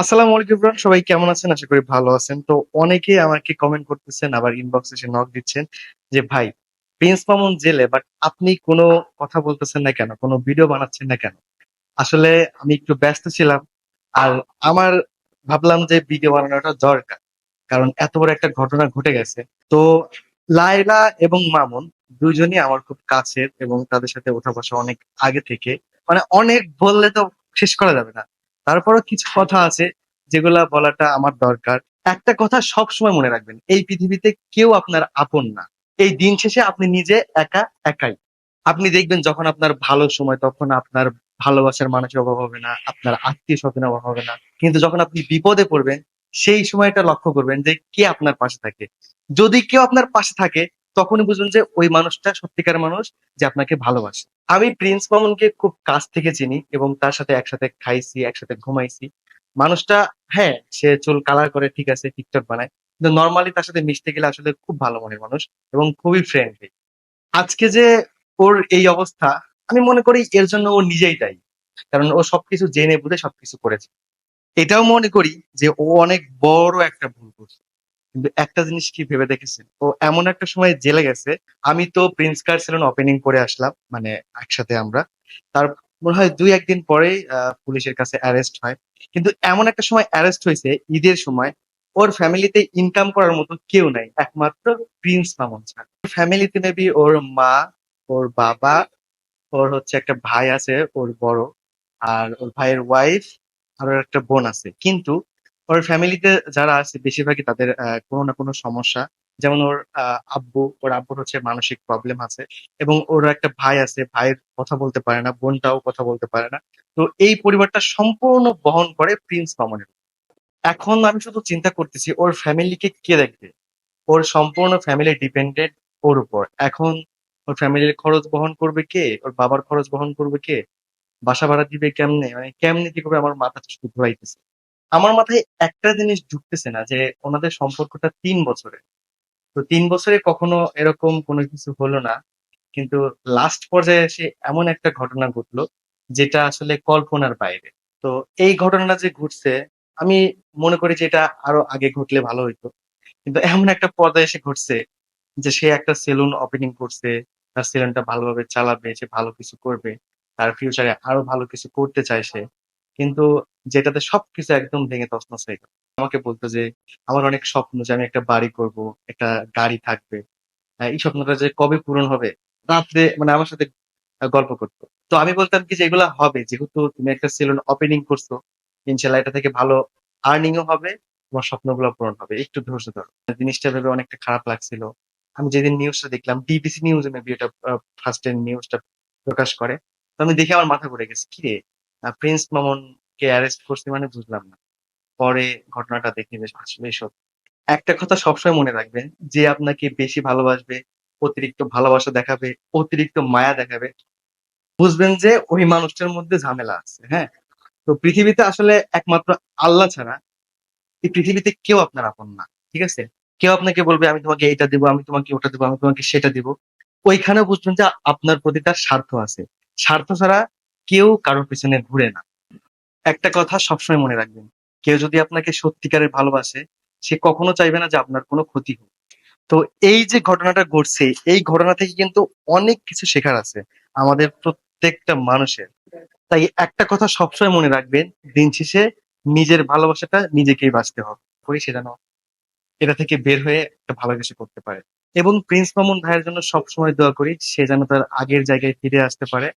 আসসালামু আলাইকুম এভরিওয়ান সবাই কেমন আছেন? আশা করি ভালো আছেন। তো অনেকেই আমাকে কমেন্ট করতেছেন, আবার ইনবক্সে এসে নক দিচ্ছেন যে, ভাই প্রিন্স মামুন জেলে বাট আপনি কোনো কথা বলতেছেন না কেন? কোনো ভিডিও বানাচ্ছেন না কেন? আসলে আমি একটু ব্যস্ত ছিলাম, আর আমার ভাবলাম যে ভিডিও বানানোটা দরকার, কারণ এত বড় একটা ঘটনা ঘটে গেছে। তো লায়লা এবং মামুন দুইজনই আমার খুব কাছের এবং তাদের সাথে ওঠা বসা অনেক আগে থেকে। মানে অনেক বললে তো শেষ করা যাবে না। তারপরও কিছু কথা আছে যেগুলা বলাটা আমার দরকার। একটা কথা সব সময় মনে রাখবেন, এই পৃথিবীতে কেউ আপনার আপন না। এই দিন শেষে আপনি নিজে একা, একাই। আপনি দেখবেন যখন আপনার ভালো সময়, তখন আপনার ভালোবাসার মানুষের অভাব হবে না, আপনার আত্মীয় স্বজনের অভাব হবে না। কিন্তু যখন আপনি বিপদে পড়বেন, সেই সময়টা লক্ষ্য করবেন যে কে আপনার পাশে থাকে। যদি কেউ আপনার পাশে থাকে তখনই বুঝবেন যে ওই মানুষটা সত্যিকার মানুষ যে আপনাকে ভালোবাসে। আমি প্রিন্স মামুনকে খুব কাছ থেকে চিনি এবং তার সাথে একসাথে খাইছি, একসাথে ঘুমাইছি। মানুষটা হ্যাঁ সে চুল কালার করে ঠিক আছে টিকটক বানায়। কিন্তু নর্মালি তার সাথে মিশতে গেলে আসলে খুব ভালো মনের মানুষ এবং খুবই ফ্রেন্ডলি আজকে যে ওর এই অবস্থা, আমি মনে করি এর জন্য ও নিজেই দায়ী। কারণ ও সবকিছু জেনে বুঝে সবকিছু করেছে। এটাও মনে করি যে ও অনেক বড় একটা ভুল করছে। কিন্তু একটা জিনিস কি ভেবে দেখেছেন? ও এমন একটা সময় জেলে গেছে আমি তো প্রিন্স কার সেলুন ওপেনিং করে আসলাম মানে একসাথে আমরা। তার মনে হয় দুই একদিন আহ, পুলিশের কাছে অ্যারেস্ট হয়। কিন্তু এমন একটা সময় অ্যারেস্ট হয়েছে ঈদের সময় ওর ফ্যামিলিতে ইনকাম করার মতো কেউ নাই একমাত্র প্রিন্স মামুন ছাড়া ফ্যামিলিতে মেবি ওর মা ওর বাবা ওর হচ্ছে একটা ভাই আছে ওর বড় আর ওর ভাইয়ের ওয়াইফ আর একটা বোন আছে। কিন্তু ওর ফ্যামিলিতে যারা আছে, বেশিরভাগই তাদের কোনো না কোনো সমস্যা। যেমন ওর আব্বু, ওর আব্বুর হচ্ছে মানসিক প্রবলেম আছে এবং ওর একটা ভাই আছে, ভাইয়ের কথা বলতে পারে না, বোনটাও কথা বলতে পারে না। তো এই পরিবারটা সম্পূর্ণ বহন করে প্রিন্স মামুনের এখন আমি শুধু চিন্তা করতেছি, ওর ফ্যামিলিকে কে দেখবে? ওর সম্পূর্ণ ফ্যামিলি ডিপেন্ডেন্ট ওর উপর। এখন ওর ফ্যামিলির খরচ বহন করবে কে? ওর বাবার খরচ বহন করবে কে? বাসা ভাড়া দিবে কেমনে? মানে কেমনে কি করবে আমার মাথাটা শুধু ঘুরাইতেছে আমার মাথায় একটা জিনিস ঢুকতেছে না, যে ওনাদের সম্পর্কটা তিন বছরে তো তিন বছরে কখনো এরকম কোনো কিছু হলো না, কিন্তু লাস্ট পর্যায়ে এসে এমন একটা ঘটনা ঘটলো, যেটা আসলে কল্পনার বাইরে। তো এই ঘটনাটা যে ঘটছে, আমি মনে করি যে এটা আরও আগে ঘটলে ভালো হইতো। কিন্তু এমন একটা পর্যায়ে এসে ঘটছে, যে সে একটা সেলুন ওপেনিং করছে, তার সেলুনটা ভালোভাবে চালাবে, সে ভালো কিছু করবে, তার ফিউচারে আরও ভালো কিছু করতে চায় সে। কিন্তু যেটাতে সবকিছু একদম ভেঙে তছনছ হয়ে গেল। আমাকে বলতো যে আমার অনেক স্বপ্ন যে আমি একটা বাড়ি করব একটা গাড়ি থাকবে। হ্যাঁ, এই স্বপ্নটা যে কবে পূরণ হবে? রাত্রে মানে আমার সাথে গল্প করতো। তো আমি বলতাম কি যে হবে। যেহেতু তুমি একটা সেলুন ওপেনিং করছ ইনশাল্লাহ এটা থেকে ভালো আর্নিংও হবে তোমার স্বপ্নগুলো পূরণ হবে। একটু ধৈর্য ধরো। জিনিসটা ভেবে অনেকটা খারাপ লাগছিল। আমি যেদিন নিউজটা দেখলাম বিবিসি নিউজ মেবি এটা ফার্স্ট নিউজটা প্রকাশ করে তো আমি দেখে আমার মাথা ঘুরে গেছে কি রে? প্রিন্স মামুন কে অ্যারেস্ট করছে মানে বুঝলাম না। পরে ঘটনাটা দেখে বেশ আসলে সত্যি একটা কথা সবসময় মনে রাখবেন যে আপনাকে বেশি ভালোবাসবে, অতিরিক্ত ভালোবাসা দেখাবে, অতিরিক্ত মায়া দেখাবে, বুঝবেন যে ওই মানুষটার মধ্যে ঝামেলা আছে হ্যাঁ? তো পৃথিবীতে আসলে একমাত্র আল্লাহ ছাড়া এই পৃথিবীতে কেউ আপনার আপন না, ঠিক আছে? কেউ আপনাকে বলবে, আমি তোমাকে এইটা দিব, আমি তোমাকে ওটা দিব, আমি তোমাকে সেটা দিব। ওইখানে বুঝবেন যে আপনার প্রতি তার স্বার্থ আছে। স্বার্থ ছাড়া কেউ কারোর পেছনে ঘুরে না। একটা কথা সবসময় মনে রাখবেন, কেউ যদি আপনাকে সত্যিকারের ভালোবাসে, সে কখনো চাইবে না যে আপনার কোনো ক্ষতি হোক। তো এই যে ঘটনাটা ঘটছে, এই ঘটনা থেকে কিন্তু অনেক কিছু শেখার আছে আমাদের প্রত্যেকটা মানুষের। তাই একটা কথা সবসময় মনে রাখবেন, দিন শেষে নিজের ভালোবাসাটা নিজেকেই বাঁচতে হবে। করি সে যেন এটা থেকে বের হয়ে একটা ভালো কিছু করতে পারে। এবং প্রিন্স মামুন ভাইয়ের জন্য সবসময় দোয়া করি, সে যেন তার আগের জায়গায় ফিরে আসতে পারে।